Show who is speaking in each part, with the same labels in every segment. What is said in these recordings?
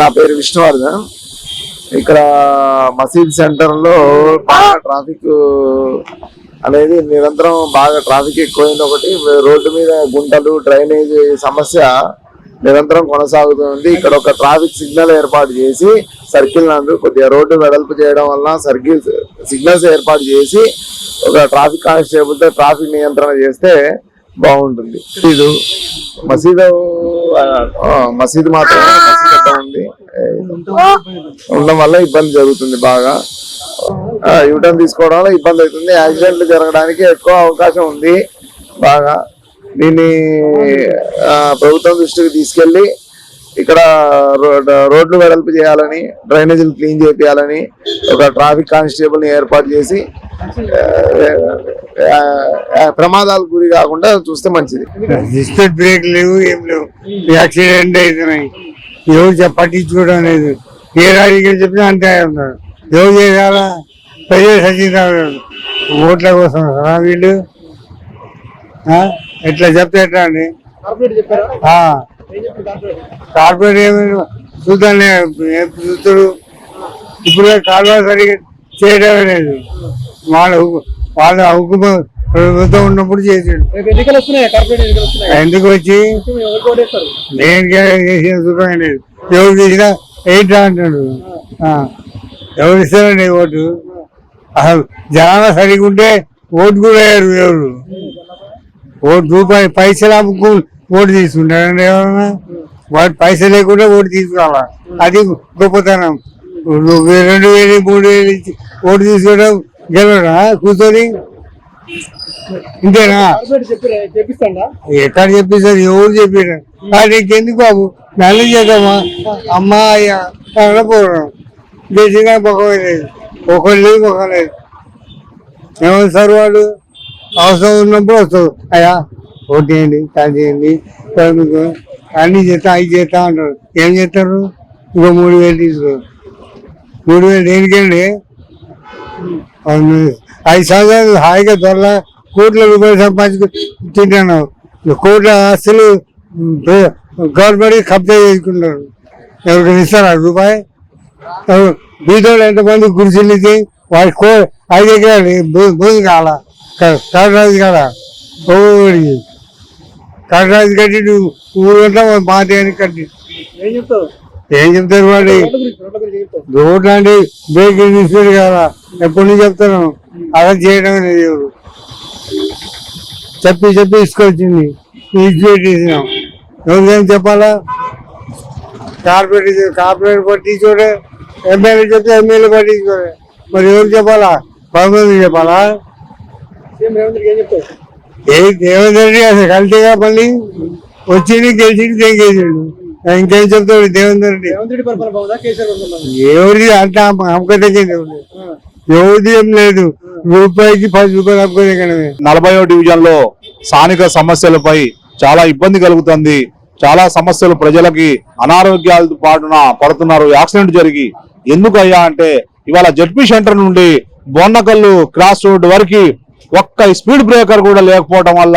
Speaker 1: నా పేరు విష్ణువర్ధన్. ఇక్కడ మసీద్ సెంటర్లో బాగా ట్రాఫిక్ అనేది నిరంతరం బాగా ట్రాఫిక్ ఎక్కువైంది ఒకటి. రోడ్డు మీద గుంటలు డ్రైనేజ్ సమస్య నిరంతరం కొనసాగుతుంది. ఇక్కడ ఒక ట్రాఫిక్ సిగ్నల్ ఏర్పాటు చేసి సర్కిల్ నందు కొద్దిగా రోడ్డు వెడల్పు చేయడం వల్ల సర్కిల్ సిగ్నల్స్ ఏర్పాటు చేసి ఒక ట్రాఫిక్ కానిస్టేబుల్తో ట్రాఫిక్ నియంత్రణ చేస్తే బాగుంటుంది. ఇది మసీదు మసీదు మాత్రమే ఉండడం వల్ల ఇబ్బంది జరుగుతుంది బాగా. యూటర్న్ తీసుకోవడం వల్ల ఇబ్బంది అవుతుంది. యాక్సిడెంట్లు జరగడానికి ఎక్కువ అవకాశం ఉంది బాగా. దీన్ని ప్రభుత్వం దృష్టికి తీసుకెళ్ళి ఇక్కడ రోడ్ రోడ్లు వెడల్పు చేయాలని డ్రైనేజీలు క్లీన్ చేయాలని ఒక ట్రాఫిక్ కానిస్టేబుల్ని ఏర్పాటు చేసి ప్రమాదాలకు గురి కాకుండా చూస్తే మంచిది.
Speaker 2: బ్రేక్ లేవు ఏం లేవు. యాక్సిడెంట్ అవుతున్నాయి ఎవరు పట్టించుకోవడం లేదు. ఏ రాజకీయం చెప్పినా అంతే ఉన్నారు ఎవరు చేయాలా? ప్రజలు సచివారు ఓట్ల కోసం వీళ్ళు. ఆ? ఎట్లా చెప్తే ఎట్లా అండి? ఆ. కార్పొరేట్? ఏమి చూద్దాం చూస్తాడు ఇప్పుడు కాలువ సరిగ్గా చేయడం లేదు. వాళ్ళ వాళ్ళ హుకుమ ప్రభుత్వం ఉన్నప్పుడు చేసాడు.
Speaker 3: రేపు ఎన్నికలు వస్తున్నాయి? కార్పొరేట్ ఎన్నికలు వస్తున్నాయి?
Speaker 2: ఎందుకు వచ్చి? లేదు. ఎవరు తీసినా ఎయిట్ అంటాడు ఆ. ఎవరు ఇస్తారండి ఓటు? అసలు జనాభా సరిగా ఉంటే ఓటు కూడా వేయరు ఎవరు. ఓటు రూపాయి పైసలు అమ్ముకు ఓటు తీసుకుంటారండి ఎవరన్నా? వాటి పైసలు లేకుండా ఓటు తీసుకోవాలా అది గొప్పతనం. రెండు వేలు మూడు వేలు ఇచ్చి ఓటు తీసుకోవడం గెలవడా కూర్చొని? ఇంతేనా
Speaker 3: చెప్పిస్తాడా?
Speaker 2: ఎక్కడ చెప్పేసారు ఎవరు చెప్పారు ఎందుకు బాబు? నల్లి చేద్దామా? అమ్మా అయ్యా అనకపోవడం చేసినా పొగలేదు ఒకరు లేదు ఒక లేదు. ఏమవుతారు వాళ్ళు అవసరం ఉన్నప్పుడు వస్తారు అయ్యా ఓటు చేయండి కాదు చేయండి మీకు అన్ని చేస్తా అవి చేస్తా అంటారు ఏం చేస్తారు? ఇంకో మూడు వేలు తీసుకో మూడు వేలు దేనికండి అవును. ఐదు సంవత్సరాలు హాయిగా దొరల కోట్ల రూపాయలు సంపాదించుకు తింటాను కోట్ల ఆస్తులు గవర్నమెంట్ కబ్జా చేసుకుంటారు ఎవరికైనా ఇస్తారా రూపాయి? బీదోళ్ళు ఎంతమంది ఇచ్చి వాడి కో ఐదు ఎకరాలు భూమి కాల కడరాజు కాడ? ఓడికి కడరాజు కట్టి నువ్వు ఊరంతా మా దేనికి కట్టి.
Speaker 3: ఏం
Speaker 2: చెప్తారు వాడి?
Speaker 3: రోడ్ల
Speaker 2: అంటే బ్రేకింగ్ తీసుకెళ్ళి కదా ఎప్పటి నుంచి చెప్తాను అలా చేయడం లేదు చెప్పి చెప్పి తీసుకొచ్చింది. ఇన్స్టిట్యూట్ చేసినాం ఎవరికైనా చెప్పాలా? కార్పొరేట్ కార్పొరేట్ పట్టించుకోడే ఎమ్మెల్యే చెప్తే ఎమ్మెల్యే పట్టించుకోడే మరి ఎవరు చెప్పాలా? పదమంది చెప్పాలా?
Speaker 3: రేవంత్ రెడ్డి
Speaker 2: అసలు కలితేగా మళ్ళీ వచ్చింది గెలిచింది తెగేసిండు ఇంకేం చెప్తాడు దేవేంద్ర రెడ్డి? ఎవరిది అంత అమ్మకదగ్గేది
Speaker 3: ఆ.
Speaker 2: ఎవరిది ఏం లేదు. రూపాయికి పది రూపాయలు అమ్ముకోదగ్గడమే
Speaker 4: నలభైవ డివిజన్లో స్థానిక సమస్యలపై చాలా ఇబ్బంది కలుగుతుంది. చాలా సమస్యలు ప్రజలకి అనారోగ్యాలతో పాటున పడుతున్నారు. యాక్సిడెంట్ జరిగి ఎందుకు అయ్యా అంటే ఇవాళ జడ్పీ సెంటర్ నుండి బొన్నకల్లు క్రాస్ రోడ్ వరకు ఒక్క స్పీడ్ బ్రేకర్ కూడా లేకపోవడం వల్ల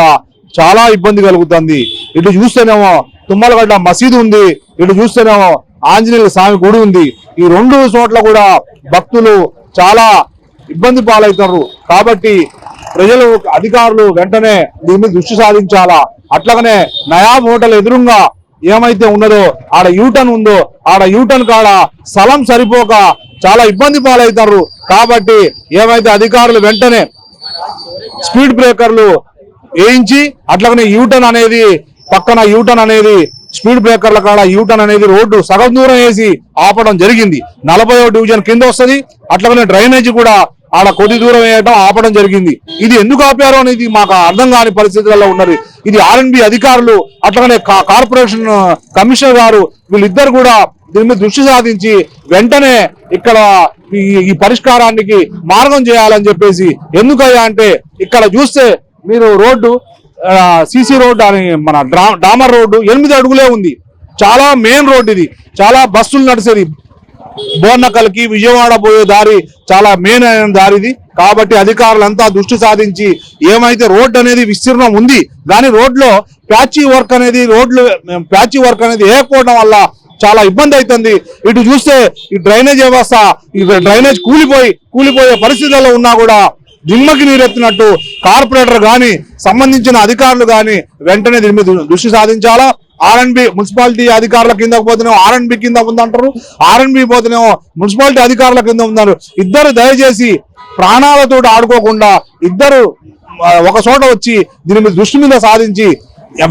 Speaker 4: చాలా ఇబ్బంది కలుగుతుంది. ఇటు చూస్తేనేమో తుమ్మలగడ్డ మసీదు ఉంది. ఇటు చూస్తేనేమో ఆంజనేయ స్వామి గుడి ఉంది. ఈ రెండు చోట్ల కూడా భక్తులు చాలా ఇబ్బంది పాలవుతారు కాబట్టి ప్రజలు అధికారులు వెంటనే దీని మీద దృష్టి సాధించాలా? అట్లాగనే నయాబ్ హోటల్ ఎదురుగా ఏమైతే ఉన్నదో ఆడ యూటర్న్ ఉందో ఆడ యూటర్న్ కాడ స్థలం సరిపోక చాలా ఇబ్బంది పాలవుతారు కాబట్టి ఏమైతే అధికారులు వెంటనే స్పీడ్ బ్రేకర్లు వేయించి అట్లాగనే యూటర్న్ అనేది పక్కన యూటర్న్ అనేది స్పీడ్ బ్రేకర్ల కాడ యూటర్న్ అనేది రోడ్డు సగం దూరం వేసి ఆపడం జరిగింది. నలభై డివిజన్ కింద వస్తుంది. అట్లాగనే డ్రైనేజ్ కూడా ఆడ కొద్ది దూరం వేయడం ఆపడం జరిగింది. ఇది ఎందుకు ఆపారు అనేది మాకు అర్థం కాని పరిస్థితులలో ఉన్నది. ఇది ఆర్ఎన్బి అధికారులు అట్లాగనే కార్పొరేషన్ కమిషనర్ గారు వీళ్ళిద్దరు కూడా దీని మీద దృష్టి సాధించి వెంటనే ఇక్కడ ఈ ఈ పరిష్కారానికి మార్గం చేయాలని చెప్పేసి ఎందుకయ్యా అంటే ఇక్కడ చూస్తే మీరు రోడ్డు సిసి రోడ్డు అని మన డామర్ రోడ్డు ఎనిమిది అడుగులే ఉంది. చాలా మెయిన్ రోడ్ ఇది. చాలా బస్సులు నడిచేది బోర్నకల్కి విజయవాడ పోయే దారి చాలా మెయిన్ అయిన దారి ఇది. కాబట్టి అధికారులంతా దృష్టి సాధించి ఏమైతే రోడ్డు అనేది విస్తీర్ణం ఉంది కానీ రోడ్లో ప్యాచీ వర్క్ అనేది రోడ్లు ప్యాచీ వర్క్ అనేది వేయకపోవడం వల్ల చాలా ఇబ్బంది అవుతుంది ఇటు చూస్తే ఈ డ్రైనేజ్ వ్యవస్థ ఈ డ్రైనేజ్ కూలిపోయి కూలిపోయే పరిస్థితుల్లో ఉన్నా కూడా దిమ్మకి నీరెత్తినట్టు కార్పొరేటర్ గాని సంబంధించిన అధికారులు గాని వెంటనే దీని మీద దృష్టి సాధించాలా? ఆర్ఎన్బి మున్సిపాలిటీ అధికారుల కింద పోతేనేమో ఆర్ఎన్బి కింద ఉందంటారు. ఆర్ఎన్బి పోతేనేమో మున్సిపాలిటీ అధికారుల కింద ఉందన్నారు ఇద్దరు దయచేసి ప్రాణాలతో ఆడుకోకుండా ఇద్దరు ఒక చోట వచ్చి దీని మీద దృష్టి మీద సాధించి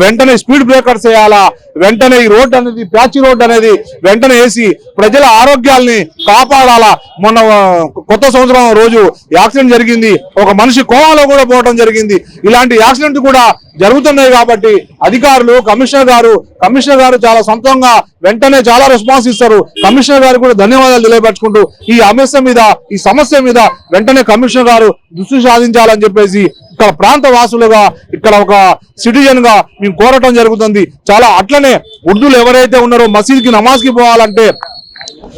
Speaker 4: వెంటనే స్పీడ్ బ్రేకర్స్ వేయాలా? వెంటనే ఈ రోడ్ అనేది ప్యాచ్ రోడ్డు అనేది వెంటనే వేసి ప్రజల ఆరోగ్యాల్ని కాపాడాలా? మొన్న కొత్త సంవత్సరం రోజు యాక్సిడెంట్ జరిగింది. ఒక మనిషి కోమాలో కూడా పోవడం జరిగింది. ఇలాంటి యాక్సిడెంట్ కూడా జరుగుతున్నాయి కాబట్టి అధికారులు కమిషనర్ గారు కమిషనర్ గారు చాలా సొంతంగా వెంటనే చాలా రెస్పాన్స్ ఇస్తారు. కమిషనర్ గారు కూడా ధన్యవాదాలు తెలియపరచుకుంటూ ఈ సమస్య మీద ఈ సమస్య మీద వెంటనే కమిషనర్ గారు దృష్టి సాధించాలని చెప్పేసి ఇక్కడ ప్రాంత వాసులుగా ఇక్కడ ఒక సిటిజన్గా మేము కోరటం జరుగుతుంది. చాలా అట్లనే ఉర్దూలు ఎవరైతే ఉన్నారో మసీద్కి కి నమాజ్కి పోవాలంటే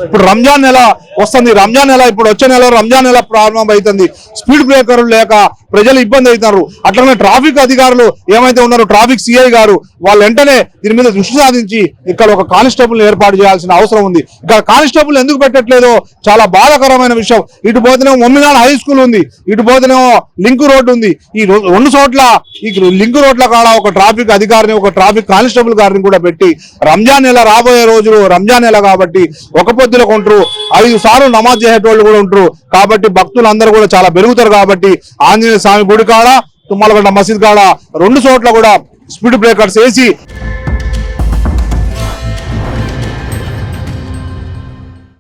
Speaker 4: ఇప్పుడు రంజాన్ నెల వస్తుంది. రంజాన్ నెల ఇప్పుడు వచ్చే నెల రంజాన్ నెల ప్రారంభం అవుతుంది స్పీడ్ బ్రేకర్లు లేక ప్రజలు ఇబ్బంది అవుతున్నారు. అట్లనే ట్రాఫిక్ అధికారులు ఏమైతే ఉన్నారో ట్రాఫిక్ సిఐ గారు వాళ్ళు వెంటనే దీని మీద దృష్టి సాధించి ఇక్కడ ఒక కానిస్టేబుల్ ఏర్పాటు చేయాల్సిన అవసరం ఉంది. ఇక్కడ కానిస్టేబుల్ ఎందుకు పెట్టట్లేదో? చాలా బాధాకరమైన విషయం. ఇటు పోతేనేమో మొమ్మినాడు హై స్కూల్ ఉంది. ఇటు పోతేనేమో లింక్ రోడ్ ఉంది. ఈ రెండు చోట్ల ఈ లింక్ రోడ్ల కాడ ఒక ట్రాఫిక్ అధికారిని ఒక ట్రాఫిక్ కానిస్టేబుల్ గారిని కూడా పెట్టి రంజాన్ నెల రాబోయే రోజులు రంజాన్ నెల కాబట్టి ఒక పొద్దులకు ఉంటారు ఐదు సార్లు నమాజ్ చేసేటోళ్ళు కూడా ఉంటారు. కాబట్టి భక్తులు అందరూ కూడా చాలా పెరుగుతారు కాబట్టి ఆంజనేయ స్వామి గుడి కాడ తుమ్మలగడ్డ మసీద్ కాడ రెండు చోట్ల కూడా స్పీడ్ బ్రేకర్స్ వేసి